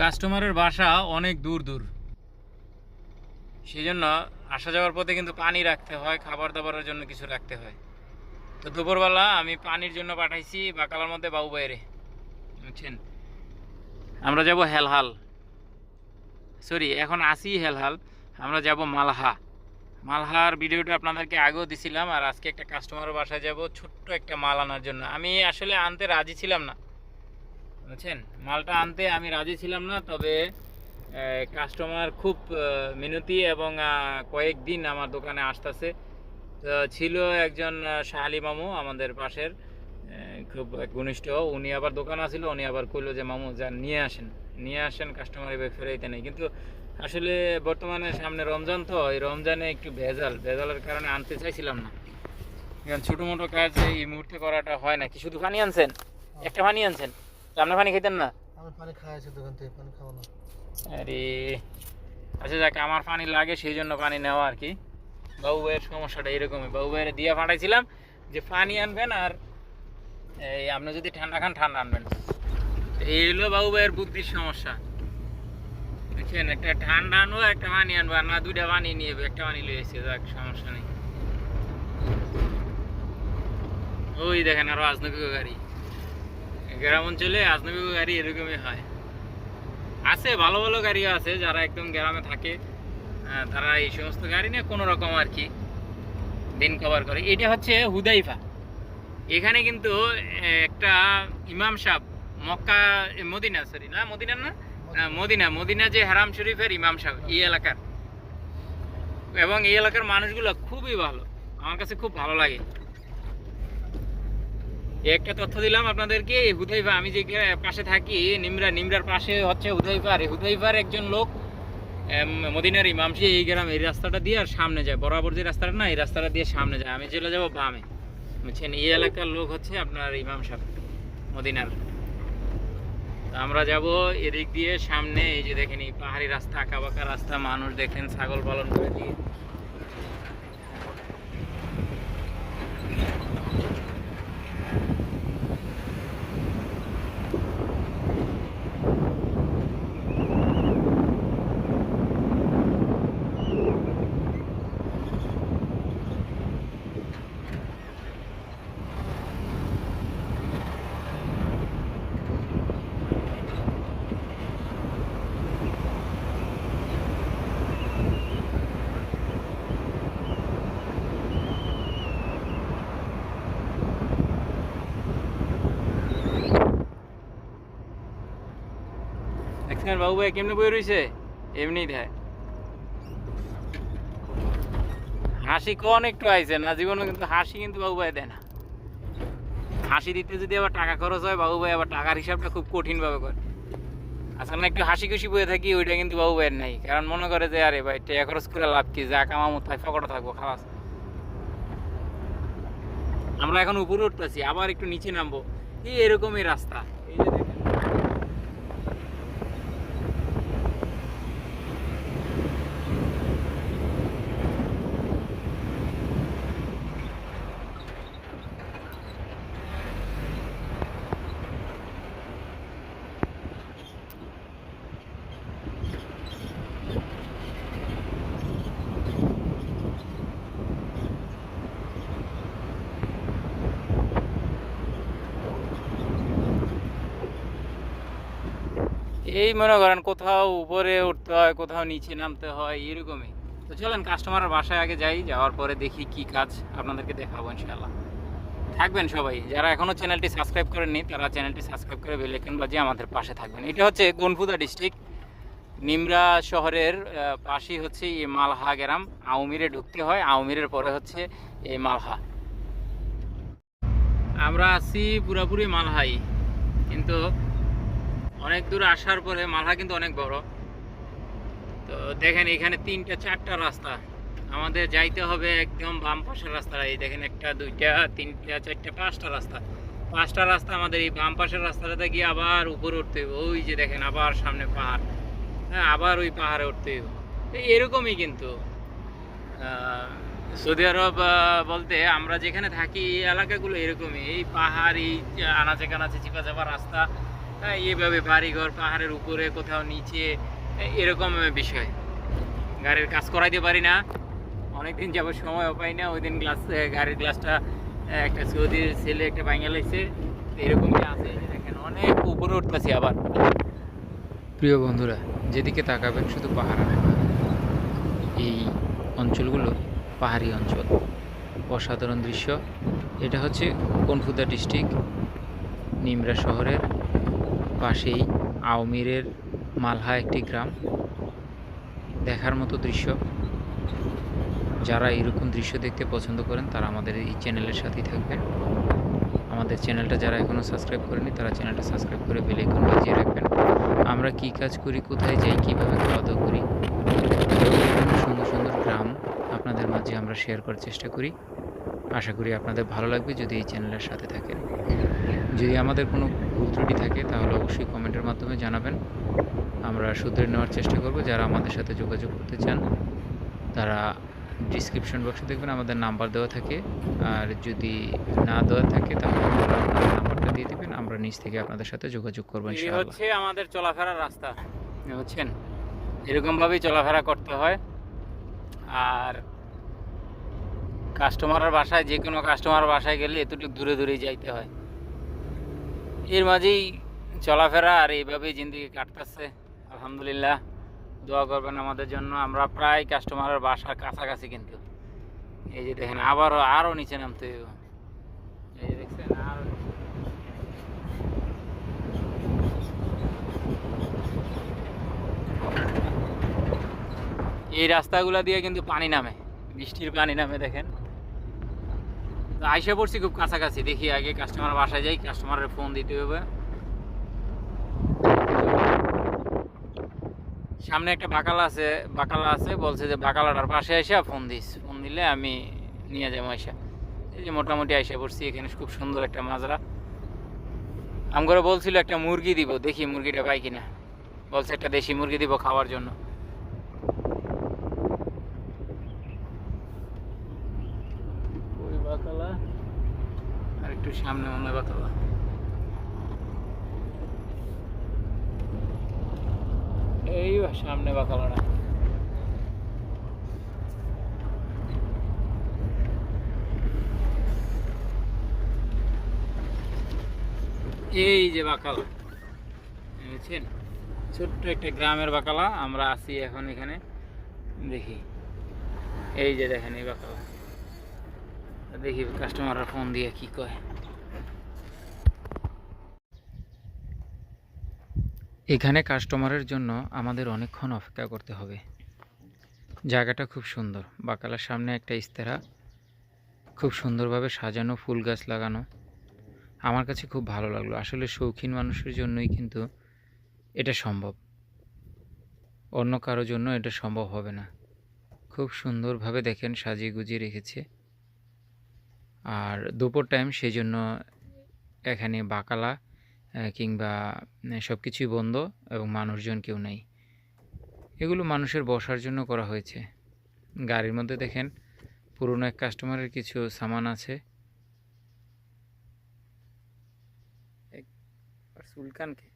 কাস্টমারের বাসা অনেক দূর দূর। সেই জন্য আসা যাওয়ার পথে কিন্তু পানি রাখতে হয় খাবার দাবারের জন্য কিছু রাখতে হয়। তো দুপুরবেলা আমি পানির জন্য পাঠাইছি বাকালার মধ্যে বাবু বাইরে। বুঝছেন? আমরা যাব হেলহাল। সরি, এখন আসি হেলহাল। আমরা যাব মালহা। মালহার ভিডিওটা আপনাদেরকে আগেও দিছিলাম আর আজকে একটা কাস্টমারের বাসায় যাব, ছোট্ট একটা মাল আনার জন্য। আমি আসলে আনতে রাজি ছিলাম না। বুঝছেন মালটা আনতে আমি রাজি ছিলাম না, তবে কাস্টমার খুব মিনতি এবং কয়েকদিন আমার দোকানে আসতেছে। ছিল একজন শাহালি মামু আমাদের পাশের খুব ঘনিষ্ঠ। উনি আবার দোকান আছিল উনি আবার কইলো যে, মামু যা নিয়ে আসেন। নিয়ে আসেন কাস্টমার এবার ফেরাইতে নেই। কিন্তু আসলে বর্তমানে সামনে রমজান তো, এই রমজানে একটু ভেজাল। ভেজালের কারণে আনতে চাইছিলাম না। কারণ ছোটো মোটো কাজ এই মুহূর্তে করাটা হয় না। কি, শুধু পানি আনছেন? একটা পানি আনছেন? আপনি পানি খেতেন না? আমি পানি খাইছি দোকান থেকে পানি খাব না। আরে আচ্ছা যাক আমার পানি লাগে সেই জন্য পানি নেওয়া আর কি। বাবু ভাইয়ের সমস্যাটা এরকমই। বাবু ভাইয়ের দিয়ে পাঠাইছিলাম যে পানি আনবেন আর এই আপনি যদি ঠান্ডা খান ঠান্ডা আনবেন। এই হলো বাবু ভাইয়ের বুদ্ধির সমস্যা। বুঝছেন? একটা ঠান্ডা আনব একটা পানি আনব আর না দুইটা পানি নিয়ে একটা পানি লিয়ে এসে যাক সমস্যা নেই। ওই দেখেন আরও আজনবী গাড়ি গ্রাম অঞ্চলে আজনবী গাড়ি এরকমই হয়। আছে, ভালো ভালো গাড়িও আছে, যারা একদম গ্রামে থাকে তারা এই সমস্ত গাড়ি নিয়ে কোনো রকম আর কি দিন কভার করে। এটা হচ্ছে হুদাইফা। এখানে কিন্তু একটা ইমাম সাহেব মক্কা মদিনা সরি না, মদিনা না? মদিনা মদিনা যে হারাম শরীফের ইমাম সাহেব, এই এলাকার। এবং এই এলাকার মানুষগুলো খুবই ভালো। আমার কাছে খুব ভালো লাগে। একটা তথ্য দিলাম আপনাদেরকে, হুদাইফা, আমি যে পাশে থাকি, নিমরা নিমরার পাশে হচ্ছে হুদাইফা, আর এই হুদাইফার একজন লোক মদিনার ইমাম, সে এই গ্রামে এই রাস্তাটা দিয়ে আর সামনে যায়। বরাবর যে রাস্তাটা না, এই রাস্তাটা দিয়ে সামনে যায়। আমি চলে যাব বামে। বুঝছেন? এই এলাকার লোক হচ্ছে আপনার ইমাম সাহেব, মদিনার। আমরা যাব এদিক দিয়ে সামনে, এই যে দেখেন এই পাহাড়ি রাস্তা আঁকা বাঁকা রাস্তা, মানুষ দেখেন, ছাগল পালন করে দিয়ে। দেখছেন বাবু ভাই, কেমনে বই রয়েছে এমনি দেয়। হাসি কন একটু আইছে না, জীবনে কিন্তু হাসি কিন্তু বাবু ভাই দেয় না। হাসি দিতে যদি আবার টাকা খরচ হয়, বাবু ভাই আবার টাকার হিসাবটা খুব কঠিন ভাবে করে আসলে একটু হাসি খুশি বয়ে থাকি, ওইটা কিন্তু বাবু ভাইয়ের নাই। কারণ মনে করে যে, আরে ভাই, টাকা খরচ করে লাভ কি? যা কামামো তাই ফকটে থাকব, খালাস। আমরা এখন উপরে উঠতেছি, আবার একটু নিচে নামবো। এই এরকমই রাস্তা। এই মনে করেন কোথাও উপরে উঠতে হয়, কোথাও নিচে নামতে হয়, এরকমই। তো চলেন কাস্টমারের বাসায় আগে যাই, যাওয়ার পরে দেখি কি কাজ আপনাদেরকে দেখাবো ইনশাল্লাহ থাকবেন সবাই। যারা এখনও চ্যানেলটি সাবস্ক্রাইব করেননি, তারা চ্যানেলটি সাবস্ক্রাইব করে বেলেকেন বাজিয়ে আমাদের পাশে থাকবেন। এটা হচ্ছে গনফুদা ডিস্ট্রিক্ট নিমরা শহরের পাশেই হচ্ছে এই মালহা গ্রাম। আউমিরে ঢুকতে হয় আউমিরের পরে হচ্ছে এই মালহা। আমরা আছি পুরাপুরি মালহাই, কিন্তু অনেক দূর আসার পরে মালহা কিন্তু অনেক বড়। তো দেখেন এখানে তিনটা, চারটা রাস্তা। আমাদের যাইতে হবে একদম বাম পাশের রাস্তা এই দেখেন একটা, দুইটা, তিনটা, চারটা, পাঁচটা রাস্তা। পাঁচটা রাস্তা আমাদের এই বাম পাশের রাস্তাটাতে গিয়ে আবার উপরে উঠতে হবে ওই যে দেখেন আবার সামনে পাহাড়। হ্যাঁ আবার ওই পাহাড়ে উঠতে হইব। এরকমই কিন্তু। সৌদি আরব বলতে আমরা যেখানে থাকি এই এলাকাগুলো এরকমই। এই পাহাড় এই আনাচে কানাচে চিপা চাপা রাস্তা। এইভাবে বাড়িঘর, পাহাড়ের উপরে, কোথাও নিচে, এরকম বিষয়। গাড়ির কাজ করাইতে পারি না। অনেকদিন যাব সময়ও পাই না। ওই দিন গ্লাস গাড়ির গ্লাসটা একটা সৌদির ছেলে, একটা ভাঙা লাগছে এরকমই আছে দেখেন অনেক উপরে উঠতেছি আবার। প্রিয় বন্ধুরা, যেদিকে তাকাবেন, শুধু পাহাড়। এই অঞ্চলগুলো পাহাড়ি অঞ্চল। অসাধারণ দৃশ্য। এটা হচ্ছে কনফুদা ডিস্ট্রিক্ট, নিমরা শহরের পাশেই আওমিরের মালহা একটি গ্রাম। দেখার মতো দৃশ্য। যারা এরকম দৃশ্য দেখতে পছন্দ করেন, তারা আমাদের এই চ্যানেলের সাথেই থাকবেন। আমাদের চ্যানেলটা যারা এখনও সাবস্ক্রাইব করেনি তারা চ্যানেলটা সাবস্ক্রাইব করে বেল আইকন বাজিয়ে রাখবেন। আমরা কি কাজ করি, কোথায় যাই, কীভাবে খাওয়া দাওয়া করি সুন্দর সুন্দর গ্রাম আপনাদের মাঝে আমরা শেয়ার করার চেষ্টা করি। আশা করি আপনাদের ভালো লাগবে যদি এই চ্যানেলের সাথে থাকেন। যদি আমাদের কোনো ভুল ত্রুটি থাকে তাহলে অবশ্যই কমেন্টের মাধ্যমে জানাবেন। আমরা শুধরে নেওয়ার চেষ্টা করব। যারা আমাদের সাথে যোগাযোগ করতে চান তারা ডিসক্রিপশন বক্সে দেখবেন আমাদের নাম্বার দেওয়া থাকে। আর যদি না দেওয়া থাকে তাহলে আপনারা নাম্বারটা দিয়ে দেবেন। আমরা নিচ থেকে আপনাদের সাথে যোগাযোগ করব এই হচ্ছে আমাদের চলাফেরার রাস্তা। বুঝছেন এরকমভাবেই চলাফেরা করতে হয়। আর কাস্টমারের বাসায় যে কোনো কাস্টমার বাসায় গেলে এতটুকু দূরে দূরেই যাইতে হয়। এর মাঝেই চলাফেরা আর এইভাবেই জিন্দগি কাটতেছে, আলহামদুলিল্লাহ। দোয়া করবেন আমাদের জন্য, আমরা প্রায় কাস্টমারের বাসার কাছাকাছি কিন্তু। এই যে দেখেন, আবারও আরও নিচে নামতে। এই যে দেখছেন, আরও এই রাস্তাগুলো দিয়ে কিন্তু পানি নামে, বৃষ্টির পানি নামে, দেখেন। তো আইসা পড়ছি খুব কাছাকাছি। দেখি আগে কাস্টমার বাসায় যাই কাস্টমারের ফোন দিতে হবে। সামনে একটা বাকালা আছে বাকালা আছে, বলছে যে বাকালাটার পাশে এসে ফোন দিস। ফোন দিলে আমি নিয়ে যাব আইসা। এই যে মোটামুটি আইসা পড়ছি, এখানে খুব সুন্দর একটা মাজরা। আমগরে বলছিল একটা মুরগি দিব, দেখি মুরগিটা পাই কিনা। বলছে একটা দেশি মুরগি দিব খাওয়ার জন্য ওই বাকালা আর একটু সামনে মনে বাকালা এই সামনে বাকালাটা এই যে বাকালা বুঝছেন ছোট্ট একটা গ্রামের বাকালা, আমরা আছি এখন এখানে। দেখি। এই যে দেখেন এই বাকালা। দেখি কাস্টমাররা ফোন দিয়ে কি কয়। এখানে কাস্টমারের জন্য আমাদের অনেকক্ষণ অপেক্ষা করতে হবে। জায়গাটা খুব সুন্দর। বাকালার সামনে একটা ইস্তেরা। খুব সুন্দরভাবে সাজানো ফুল গাছ লাগানো। আমার কাছে খুব ভালো লাগল। আসলে শৌখিন মানুষের জন্যই কিন্তু এটা সম্ভব। অন্য কারোর জন্য এটা সম্ভব হবে না। খুব সুন্দরভাবে দেখেন, সাজিয়ে গুজিয়ে রেখেছে। আর দুপুর টাইম সেই জন্য এখানে বাকালা কিংবা সব কিছুই বন্ধ এবং মানুষজন কেউ নেই। এগুলো মানুষের বসার জন্য করা হয়েছে। গাড়ির মধ্যে দেখেন পুরনো এক কাস্টমারের কিছু সামান আছে। সুলকানকে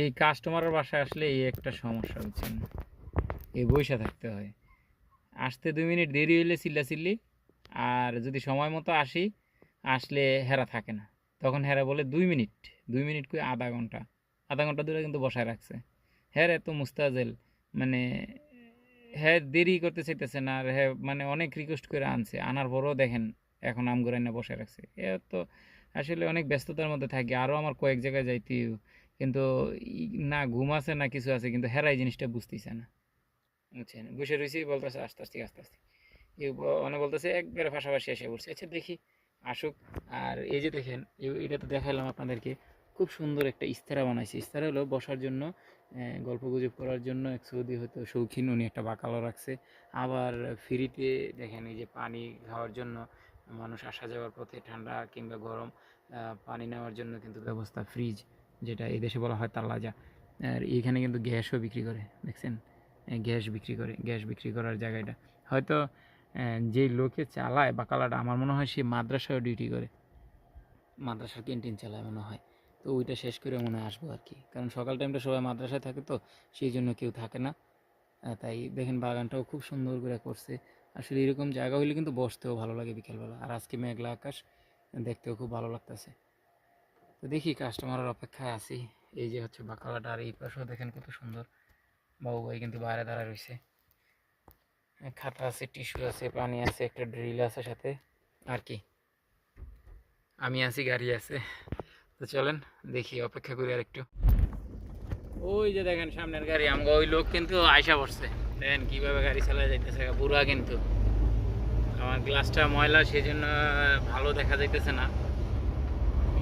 এই কাস্টমারের বাসায় আসলে এই একটা সমস্যা হচ্ছে। এই বৈশা থাকতে হয়। আসতে দুই মিনিট দেরি হইলে চিল্লাচিল্লি আর যদি সময় মতো আসি, আসলে হেরা থাকে না। তখন হেরা বলে, দুই মিনিট দুই মিনিট কই আধা ঘণ্টা। আধা ঘণ্টা ধরে কিন্তু বসায় রাখছে। হ্যাঁ এত মুস্তাজেল মানে হ্যাঁ দেরি করতে চাইতেছে না আর হ্যাঁ মানে অনেক রিকোয়েস্ট করে আনছে। আনার পরও দেখেন, এখন আম করে না বসে রাখছে। এ তো আসলে অনেক ব্যস্ততার মধ্যে থাকি। আরও আমার কয়েক জায়গায় যাইতে কিন্তু না ঘুম আছে, না কিছু আছে, কিন্তু হেরাই জিনিসটা বুঝতেছে না। বুঝছেন? বসে রয়েছি বলতেছে, আস্তে আস্তে আস্তে আস্তে। কেউ মানে বলতেছে, একবারে পাশাপাশি এসে পড়ছে। আচ্ছা দেখি, আসুক। আর এই যে দেখেন এটা তো দেখালাম আপনাদেরকে। খুব সুন্দর একটা ইস্তারা বানাইছে। ইস্তারা হলো বসার জন্য গল্প গুজব করার জন্য এক সৌদি হয়তো শৌখিন উনি একটা বাকালো রাখছে। আবার ফ্রিতে দেখেন, এই যে পানি খাওয়ার জন্য মানুষ আসা যাওয়ার পথে ঠান্ডা কিংবা গরম পানি নেওয়ার জন্য কিন্তু ব্যবস্থা ফ্রিজ, যেটা এই দেশে বলা হয় তাল্লাজা আর এখানে কিন্তু গ্যাসও বিক্রি করে, দেখছেন? গ্যাস বিক্রি করে, গ্যাস বিক্রি করার জায়গাটা। হয়তো যে লোকে চালায় বা বাকালাটা আমার মনে হয় সে মাদ্রাসায় ডিউটি করে। মাদ্রাসার ক্যান্টিন চালায় মনে হয়। তো ওইটা শেষ করে মনে হয় আসব আর কি কারণ সকাল টাইমটা সবাই মাদ্রাসায় থাকে তো, সেই জন্য কেউ থাকে না। তাই দেখেন বাগানটাও খুব সুন্দর করে করছে। আসলে এরকম জায়গা হইলে কিন্তু বসতেও ভালো লাগে বিকেলবেলা। আর আজকে মেঘলা আকাশ, দেখতেও খুব ভালো লাগতেছে। তো দেখি কাস্টমারের অপেক্ষায় আছি। এই যে হচ্ছে বাঁকালাটা আর এই পাশেও দেখেন কত সুন্দর। বাবু ভাই কিন্তু বাইরে দাঁড়ায় রয়েছে খাতা আছে, টিস্যু আছে, পানি আছে, একটা ড্রিল আছে সাথে। আর কি? আমি আছি, গাড়ি আছে। তো চলেন, দেখি, অপেক্ষা করি আর একটু ওই যে দেখেন, সামনের গাড়ি, আমগো ওই লোক কিন্তু আয়সা পড়ছে। দেখেন কীভাবে গাড়ি চালা যাইতেছে বুড়া কিন্তু। আমার গ্লাসটা ময়লা সেই জন্য ভালো দেখা যাইতেছে না।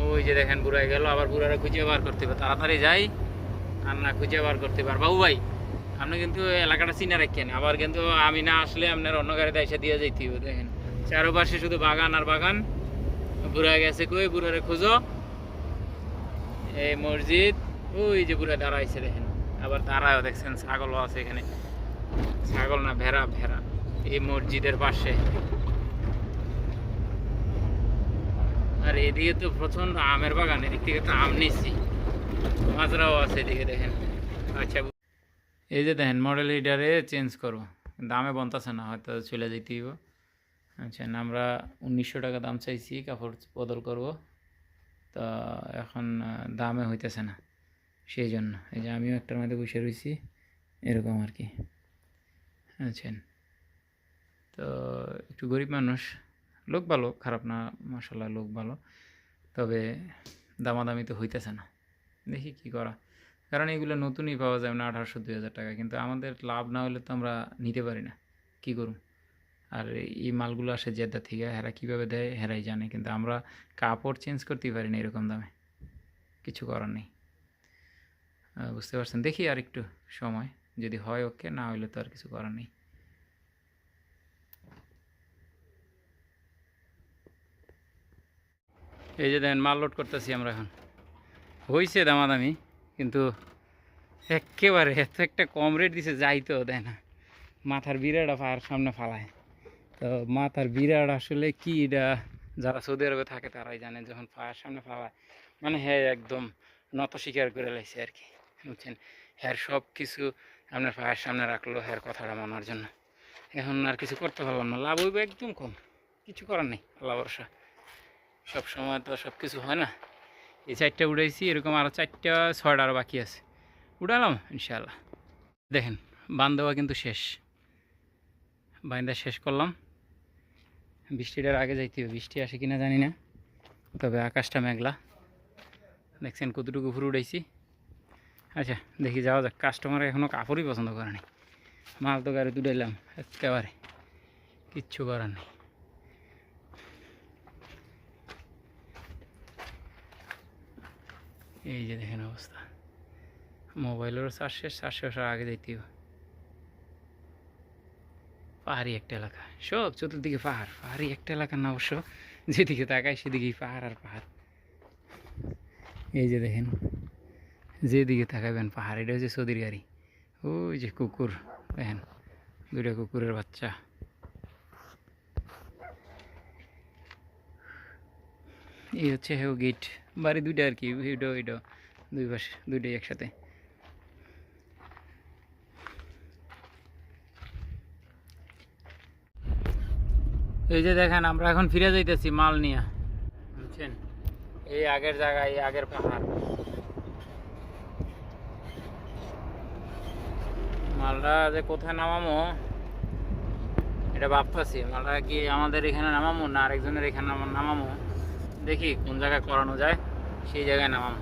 ওই যে দেখেন, বুড়াই গেল, আবার বুড়ারা খুঁজে বার করতে হবে। তাড়াতাড়ি যাই, আর না খুঁজে বার করতে পার বাবু ভাই আপনি কিন্তু এলাকাটা চিনে রাখেন। আবার কিন্তু আমি না আসলে আপনার অন্য গাড়িতে এসে দিয়ে যাইতে হবে দেখেন। চারোপাশে শুধু বাগান আর বাগান। বুড়া গেছে কই? বুড়ারে খুঁজো। এই মসজিদ, ওই যে বুড়া দাঁড়াইছে, দেখেন। আবার দাঁড়ায়ও দেখছেন, ছাগলও আছে এখানে। ছাগল না, ভেড়া ভেড়া। এই মসজিদের পাশে। আর এদিকে তো প্রচণ্ড আমের বাগান, এদিক থেকে তো আম নিচ্ছি মাজরাও আছে এদিকে, দেখেন। আচ্ছা এই যে দেখেন মডেল লিডারে চেঞ্জ করব। দামে বনতাছে না, হয়তো চলে যেতে হইব। আচ্ছা আমরা উনিশশো টাকা দাম চাইছি, কাপড় বদল করব। তা এখন দামে হইতেছে না, সেই জন্য। এই যে আমিও একটার মধ্যে বসে রয়েছি এরকম আর কি। আছেন তো একটু গরিব মানুষ, লোক ভালো, খারাপ না মশালা লোক ভালো। তবে দামাদামি তো হইতেছে না। দেখি কি করা। কারণ এগুলো নতুনই পাওয়া যায় না আঠারোশো, দুই হাজার টাকা। কিন্তু আমাদের লাভ না হলে তো আমরা নিতে পারি না। কী করুন আর এই মালগুলো আসে জেদ্দা থেকে, হেরা কীভাবে দেয়? হেরাই জানে, কিন্তু আমরা কাপড় চেঞ্জ করতেই পারি না এরকম দামে। কিছু করার নেই। বুঝতে পারছেন? দেখি আর একটু সময়। যদি হয়, ওকে। না হইলে তো আর কিছু করার নেই। এই যে দেখেন, মাল লোড করতেছি আমরা এখন। হয়েছে দামাদামি। কিন্তু একেবারে এত একটা কম রেট দিছে, যাইতেও দেয় না। মাথার বিরাটা ফায়ার সামনে ফালায়। তো মাথার বিরাট আসলে কি এটা? যারা সৌদি আরবে থাকে, তারাই জানে যখন ফায়ার সামনে ফালায়। মানে হ্যাঁ একদম নত স্বীকার করে লাইছে আর কি, বুঝছেন? হ্যার সব কিছু আপনার ফায়ার সামনে রাখল হ্যার কথাটা মানার জন্য। এখন আর কিছু করতে পারলাম না, লাভ হইবে একদম কম। কিছু করার নেই, আল্লাহ সব সময় তো সব কিছু হয় না। এই চারটা উড়াইছি, এরকম আরও চারটা, ছয়টা আরও বাকি আছে। উড়ালাম, ইনশাআল্লাহ। দেখেন বান দেওয়া কিন্তু শেষ। বাইন্দা শেষ করলাম। বৃষ্টিটার আগে যাইতে হবে। বৃষ্টি আসে কিনা জানি না, তবে আকাশটা মেঘলা। দেখছেন কতটুকু ফুল উড়াইছি। আচ্ছা দেখি যাওয়া যাক। কাস্টমার এখনও কাপড়ই পছন্দ করে নাই। মাল তো গাড়ি তুলাইলাম একেবারে কিচ্ছু করার নেই। এই যে দেখেন অবস্থা। মোবাইলেরও চার্জ শেষ চার্জ শেষ আগে যাইতে হবে। পাহাড়ি একটা এলাকা। সব চতুর্দিকে পাহাড়। পাহাড়ি একটা এলাকা না অবশ্য, যেদিকে তাকায় সেদিকেই পাহাড় আর পাহাড়। এই যে দেখেন, যেদিকে তাকাবেন পাহাড়, এটা হচ্ছে সৌদির গাড়ি। ওই যে কুকুর, দেখেন, দুইটা কুকুরের বাচ্চা। এই হচ্ছে হেও গেট বাড়ি দুইটা আর কি ওইটা ওইটা দুই পাশে, দুইটাই একসাথে। এই যে দেখেন, আমরা এখন ফিরে যাইতেছি মাল নিয়ে, বুঝছেন? এই আগের জায়গায়, এই আগের পাহাড়। মালটা যে কোথায় নামামো, এটা ভাবতেছি। মালটা কি আমাদের এখানে নামামো না আরেকজনের এখানে নামামো? দেখি কোন জায়গায় করানো যায়, সেই জায়গায় নামাম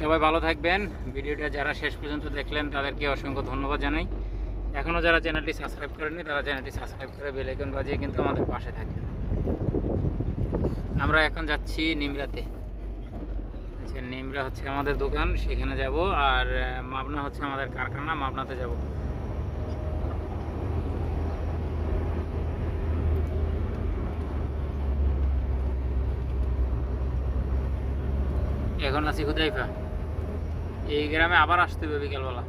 সবাই ভালো থাকবেন। ভিডিওটা যারা শেষ পর্যন্ত দেখলেন, তাদেরকে অসংখ্য ধন্যবাদ জানাই। এখনও যারা চ্যানেলটি সাবস্ক্রাইব করেনি তারা চ্যানেলটি সাবস্ক্রাইব করে বেল আইকন বাজিয়ে কিন্তু আমাদের পাশে থাকবেন। আমরা এখন যাচ্ছি নিমরাতে। আচ্ছা নিমরা হচ্ছে আমাদের দোকান, সেখানে যাব। আর মাবনা হচ্ছে আমাদের কারখানা, মাবনাতে যাব। এখন আছি হুদাইফা। এই গ্রামে আবার আসতে হবে বিকেলবেলা।